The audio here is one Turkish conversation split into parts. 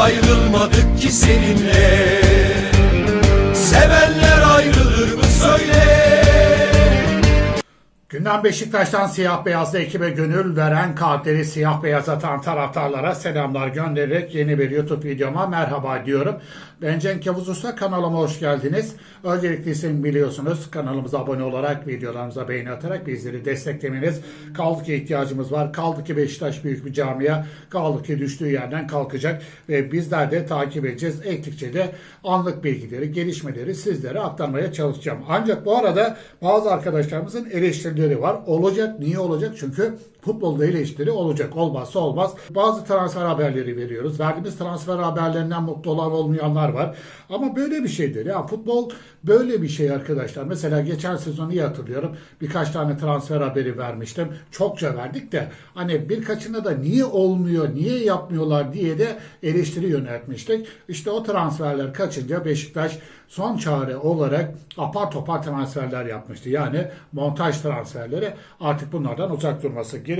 Ayrılmadık ki seninle Gündem Beşiktaş'tan siyah beyazlı ekibe gönül veren kalpleri siyah beyaz atan taraftarlara selamlar göndererek yeni bir YouTube videoma merhaba diyorum. Ben Cenk Yavuz Usta kanalıma hoş geldiniz. Öncelikle isim biliyorsunuz kanalımıza abone olarak videolarımıza beğeni atarak bizleri desteklemeniz. Kaldı ki ihtiyacımız var. Kaldı ki Beşiktaş büyük bir camia. Kaldı ki düştüğü yerden kalkacak. Ve bizler de takip edeceğiz. Ektikçe de anlık bilgileri, gelişmeleri sizlere aktarmaya çalışacağım. Ancak bu arada bazı arkadaşlarımızın eleştirileri var. Olacak. Niye olacak? Çünkü futbolda eleştiri olacak. Olmazsa olmaz. Bazı transfer haberleri veriyoruz. Verdiğimiz transfer haberlerinden mutlu olan olmayanlar var. Ama böyle bir şeydir. Ya futbol böyle bir şey arkadaşlar. Mesela geçen sezon iyi hatırlıyorum. Birkaç tane transfer haberi vermiştim. Çokça verdik de hani birkaçında da niye olmuyor, niye yapmıyorlar diye de eleştiri yöneltmiştik. İşte o transferler kaçınca Beşiktaş son çare olarak apar topar transferler yapmıştı. Yani montaj transferleri artık bunlardan uzak durması gerekiyor.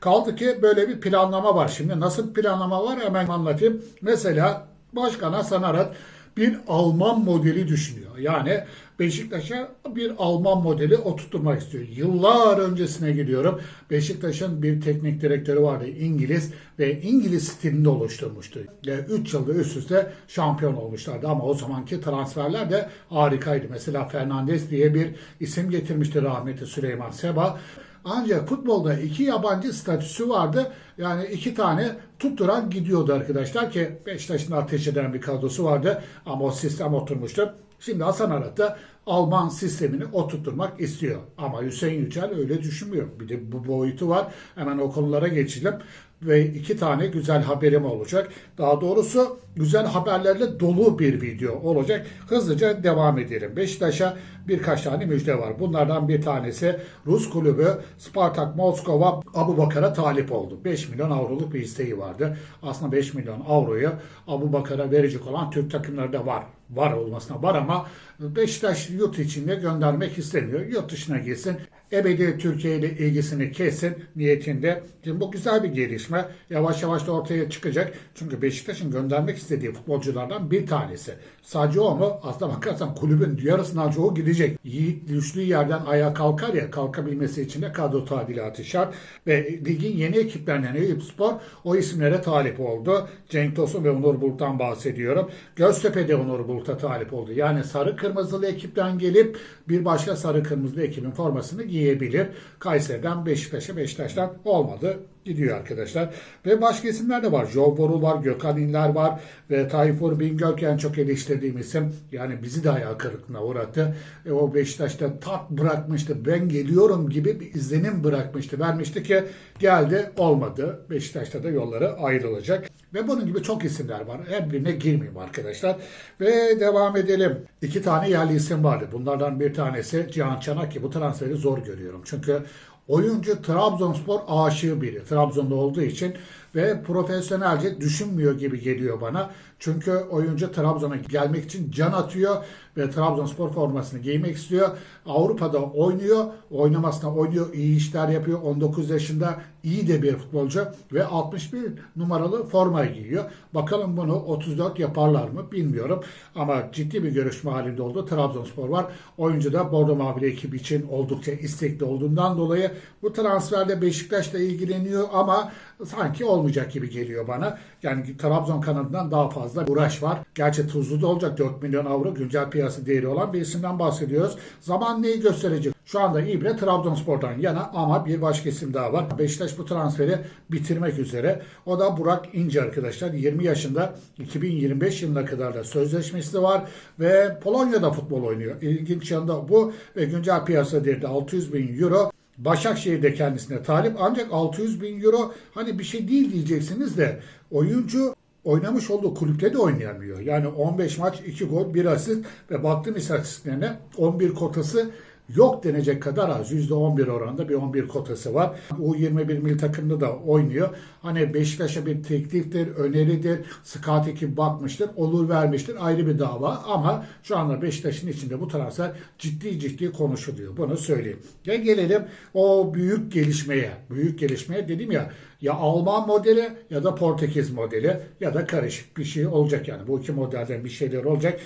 Kaldı ki böyle bir planlama var. Şimdi nasıl planlama var hemen anlatayım. Mesela Başkan Hasan Arat bir Alman modeli düşünüyor. Yani Beşiktaş'a bir Alman modeli oturtturmak istiyor. Yıllar öncesine gidiyorum. Beşiktaş'ın bir teknik direktörü vardı İngiliz ve İngiliz stilinde oluşturmuştu. 3 yılda üst üste şampiyon olmuşlardı ama o zamanki transferler de harikaydı. Mesela Fernandes diye bir isim getirmişti rahmetli Süleyman Seba. Ancak futbolda iki yabancı statüsü vardı. Yani iki tane tutturan gidiyordu arkadaşlar ki Beşiktaş'ın ateş eden bir kadrosu vardı ama o sistem oturmuştu. Şimdi Hasan Arat da Alman sistemini oturtturmak istiyor. Ama Hüseyin Yücel öyle düşünmüyor. Bir de bu boyutu var. Hemen o konulara geçelim. Ve iki tane güzel haberim olacak. Daha doğrusu güzel haberlerle dolu bir video olacak. Hızlıca devam edelim. Beşiktaş'a birkaç tane müjde var. Bunlardan bir tanesi Rus kulübü Spartak Moskova Abu Bakar'a talip oldu. 5 milyon avroluk bir isteği vardı. Aslında 5 milyon avroyu Abu Bakar'a verecek olan Türk takımları da var. Var olmasına var ama Beşiktaş yurt içinde göndermek istemiyor. Yurt dışına gitsin. Ebedi Türkiye ile ilgisini kesin niyetinde. Şimdi bu güzel bir gelişme. Yavaş yavaş da ortaya çıkacak. Çünkü Beşiktaş'ın göndermek istediği futbolculardan bir tanesi. Sadece o mu? Aslına bakarsan kulübün yarısından çoğu gidecek. Yiğit düştüğü yerden ayağa kalkar ya kalkabilmesi için de kadro tadilatı şart. Ve ligin yeni ekiplerinden Eyüp Spor o isimlere talip oldu. Cenk Tosun ve Onur Bulut'tan bahsediyorum. Göztepe'de Onur Bulut'a talip oldu. Yani sarı kırmızılı ekipten gelip bir başka sarı kırmızılı ekibin formasını giyebilir. Kayseri'den Beşiktaş'a Beşiktaş'tan olmadı gidiyor arkadaşlar. Ve başka isimler de var. Joe Borul var, Gökhan İnler var ve Tayfur Bingölk en çok eleştirdiğim isim. Yani bizi de ayağı kırıklığına uğrattı. E, o Beşiktaş'ta tat bırakmıştı. Ben geliyorum gibi bir izlenim bırakmıştı. Vermişti ki geldi olmadı. Beşiktaş'ta da yolları ayrılacak. Ve bunun gibi çok isimler var. Her birine girmeyeyim arkadaşlar. Ve devam edelim. İki tane yerli isim vardı. Bunlardan bir tanesi Cihan Çanak ki bu transferi zor görüyorum. Çünkü Oyuncu Trabzonspor aşığı biri. Trabzon'da olduğu için ve profesyonelce düşünmüyor gibi geliyor bana. Çünkü oyuncu Trabzon'a gelmek için can atıyor ve Trabzonspor formasını giymek istiyor. Avrupa'da oynuyor. Oynamasına oynuyor. iyi işler yapıyor. 19 yaşında iyi de bir futbolcu ve 61 numaralı forma giyiyor. Bakalım bunu 34 yaparlar mı bilmiyorum. Ama ciddi bir görüşme halinde oldu. Trabzonspor var. Oyuncu da Bordo Mavili ekibi için oldukça istekli olduğundan dolayı bu transferde Beşiktaş'la ilgileniyor ama sanki olmayacak gibi geliyor bana. Yani Trabzon kanadından daha fazla uğraş var. Gerçi tuzlu da olacak 4 milyon avro güncel piyasa değeri olan bir isimden bahsediyoruz. Zaman neyi gösterecek? Şu anda İbre Trabzonspor'dan yana ama bir başka isim daha var. Beşiktaş bu transferi bitirmek üzere. O da Burak İnce arkadaşlar. 20 yaşında 2025 yılına kadar da sözleşmesi var ve Polonya'da futbol oynuyor. İlginç yanında bu ve güncel piyasa değeri de 600 bin euro. Başakşehir'de kendisine talip ancak 600 bin euro hani bir şey değil diyeceksiniz de oyuncu oynamış olduğu kulüpte de oynayamıyor. Yani 15 maç 2 gol 1 asist ve baktım istatistiklerine 11 kotası yok denecek kadar az. %11 oranında bir 11 kotası var. U21 milli takımda da oynuyor. Hani Beşiktaş'a bir tekliftir, öneridir, scout ekip bakmıştır, olur vermiştir ayrı bir dava ama şu anda Beşiktaş'ın içinde bu transfer ciddi ciddi konuşuluyor. Bunu söyleyeyim. Ya gelelim o büyük gelişmeye. Büyük gelişmeye dedim ya ya Alman modeli ya da Portekiz modeli ya da karışık bir şey olacak yani. Bu iki modelden bir şeyler olacak.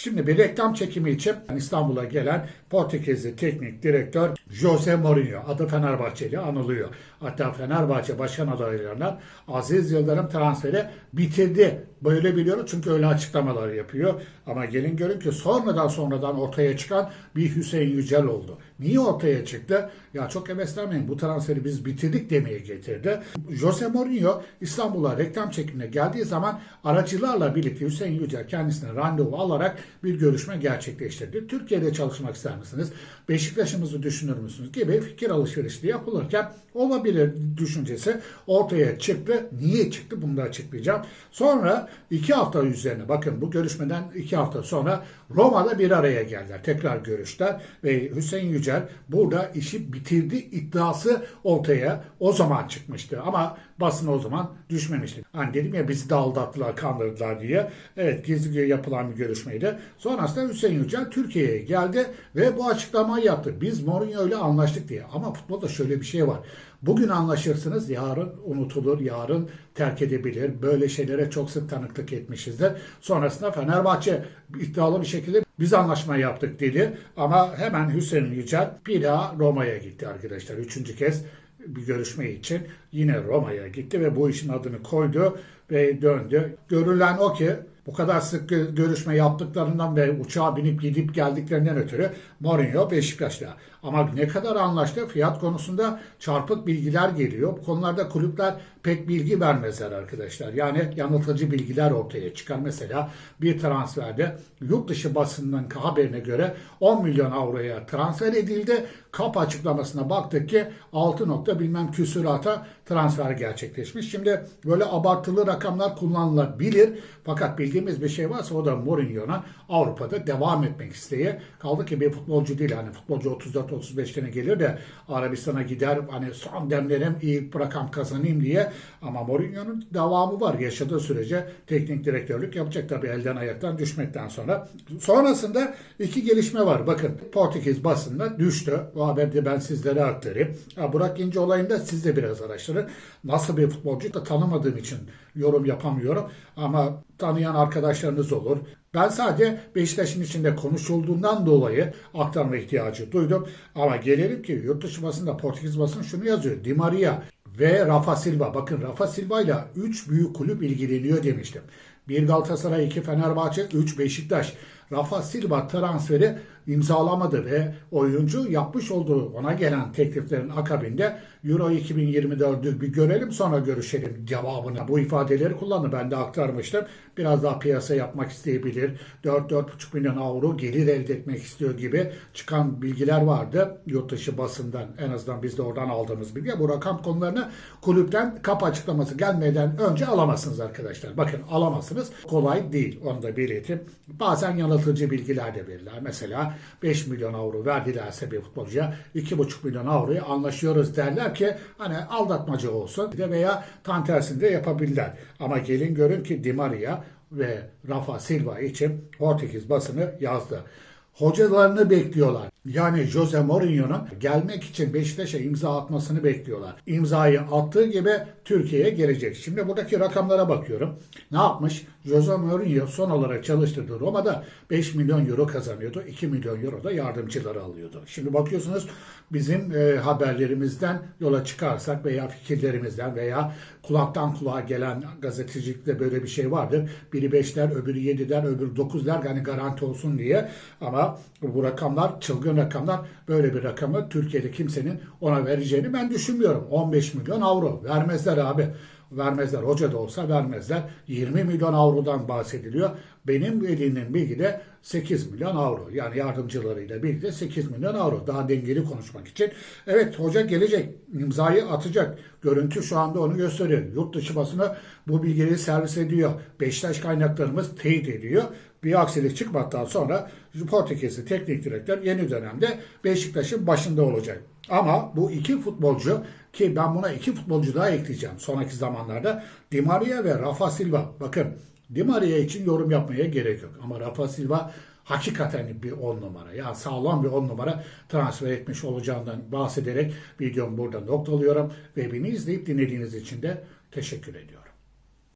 Şimdi bir reklam çekimi için İstanbul'a gelen Portekizli teknik direktör Jose Mourinho adı Fenerbahçeli anılıyor. Hatta Fenerbahçe başkan adaylarından Aziz Yıldırım transferi bitirdi. Böyle biliyorum çünkü öyle açıklamalar yapıyor. Ama gelin görün ki sonradan sonradan ortaya çıkan bir Hüseyin Yücel oldu. Niye ortaya çıktı? Ya çok heveslenmeyin bu transferi biz bitirdik demeye getirdi. Jose Mourinho İstanbul'a reklam çekimine geldiği zaman aracılarla birlikte Hüseyin Yücel kendisine randevu alarak bir görüşme gerçekleştirdi. Türkiye'de çalışmak ister misiniz? Beşiktaş'ımızı düşünür müsünüz? Gibi fikir alışverişi yapılırken olabilir düşüncesi ortaya çıktı. Niye çıktı? Bunu da açıklayacağım. Sonra iki hafta üzerine bakın bu görüşmeden iki hafta sonra Roma'da bir araya geldiler. Tekrar görüşler ve Hüseyin Yücel burada işi bitirdi iddiası ortaya o zaman çıkmıştı. Ama basın o zaman düşmemişti. Hani dedim ya bizi de aldattılar, kandırdılar diye. Evet gizli yapılan bir görüşmeydi. Sonrasında Hüseyin Yücel Türkiye'ye geldi ve bu açıklamayı yaptı. Biz Mourinho ile anlaştık diye. Ama futbolda şöyle bir şey var. Bugün anlaşırsınız, yarın unutulur, yarın terk edebilir. Böyle şeylere çok sık tanıklık etmişizdir. Sonrasında Fenerbahçe iddialı bir şekilde biz anlaşma yaptık dedi. Ama hemen Hüseyin Yücel bir daha Roma'ya gitti arkadaşlar. Üçüncü kez bir görüşme için yine Roma'ya gitti ve bu işin adını koydu ve döndü. Görülen o ki bu kadar sık gö- görüşme yaptıklarından ve uçağa binip gidip geldiklerinden ötürü Mourinho Beşiktaş'ta. Ama ne kadar anlaştı? Fiyat konusunda çarpık bilgiler geliyor. Bu konularda kulüpler pek bilgi vermezler arkadaşlar. Yani yanıltıcı bilgiler ortaya çıkar. Mesela bir transferde yurt dışı basının haberine göre 10 milyon avroya transfer edildi. Kap açıklamasına baktık ki 6 nokta bilmem küsurata transfer gerçekleşmiş. Şimdi böyle abartılı rakamlar kullanılabilir. Fakat bildiğimiz bir şey varsa o da Mourinho'nun Avrupa'da devam etmek isteği. Kaldı ki bir futbolcu değil. Hani futbolcu 34-35'lere gelir de Arabistan'a gider hani son demlerim iyi rakam kazanayım diye. Ama Mourinho'nun devamı var. Yaşadığı sürece teknik direktörlük yapacak tabii elden ayaktan düşmekten sonra. Sonrasında iki gelişme var. Bakın Portekiz basında düştü. Bu haberi de ben sizlere aktarayım. Burak İnce olayında siz de biraz araştırın. Nasıl bir futbolcu da tanımadığım için yorum yapamıyorum. Ama tanıyan arkadaşlarınız olur. Ben sadece Beşiktaş'ın içinde konuşulduğundan dolayı aktarma ihtiyacı duydum. Ama gelelim ki yurt dışı basında Portekiz basın şunu yazıyor. Di Maria ve Rafa Silva. Bakın Rafa Silva ile 3 büyük kulüp ilgileniyor demiştim. Bir Galatasaray, iki Fenerbahçe, 3 Beşiktaş. Rafa Silva transferi imzalamadı ve oyuncu yapmış olduğu ona gelen tekliflerin akabinde Euro 2024'ü bir görelim sonra görüşelim cevabını. Bu ifadeleri kullandı. Ben de aktarmıştım. Biraz daha piyasa yapmak isteyebilir. 4-4,5 milyon avro gelir elde etmek istiyor gibi çıkan bilgiler vardı. Yurt dışı basından en azından biz de oradan aldığımız bilgi. Bu rakam konularını kulüpten kap açıklaması gelmeden önce alamazsınız arkadaşlar. Bakın alamazsınız. Kolay değil. Onu da belirteyim. Bazen yanıltıcı bilgiler de verirler. Mesela 5 milyon avro verdilerse bir futbolcuya 2,5 milyon avroyu anlaşıyoruz derler ki hani aldatmaca olsun de veya tam tersini de yapabilirler. Ama gelin görün ki Di Maria ve Rafa Silva için Portekiz basını yazdı. Hocalarını bekliyorlar. Yani Jose Mourinho'nun gelmek için Beşiktaş'a imza atmasını bekliyorlar. İmzayı attığı gibi Türkiye'ye gelecek. Şimdi buradaki rakamlara bakıyorum. Ne yapmış? Jose Mourinho son olarak çalıştırdığı Roma'da 5 milyon euro kazanıyordu. 2 milyon euro da yardımcıları alıyordu. Şimdi bakıyorsunuz bizim e, haberlerimizden yola çıkarsak veya fikirlerimizden veya kulaktan kulağa gelen gazetecilikte böyle bir şey vardır. Biri 5 der, öbürü 7 der, öbürü 9 der hani garanti olsun diye. Ama bu rakamlar çılgın rakamlar. Böyle bir rakamı Türkiye'de kimsenin ona vereceğini ben düşünmüyorum. 15 milyon avro vermezler abi. Vermezler. Hoca da olsa vermezler. 20 milyon avrodan bahsediliyor. Benim edindiğim bilgi de 8 milyon avro. Yani yardımcılarıyla birlikte 8 milyon avro. Daha dengeli konuşmak için. Evet hoca gelecek. imzayı atacak. Görüntü şu anda onu gösteriyor. Yurt dışı basını bu bilgileri servis ediyor. Beşiktaş kaynaklarımız teyit ediyor. Bir aksilik çıkmadıktan sonra Portekizli teknik direktör yeni dönemde Beşiktaş'ın başında olacak. Ama bu iki futbolcu ki ben buna iki futbolcu daha ekleyeceğim sonraki zamanlarda Di Maria ve Rafa Silva. Bakın Di Maria için yorum yapmaya gerek yok. Ama Rafa Silva hakikaten bir on numara. Yani sağlam bir on numara transfer etmiş olacağından bahsederek videomu burada noktalıyorum. Ve beni izleyip dinlediğiniz için de teşekkür ediyorum.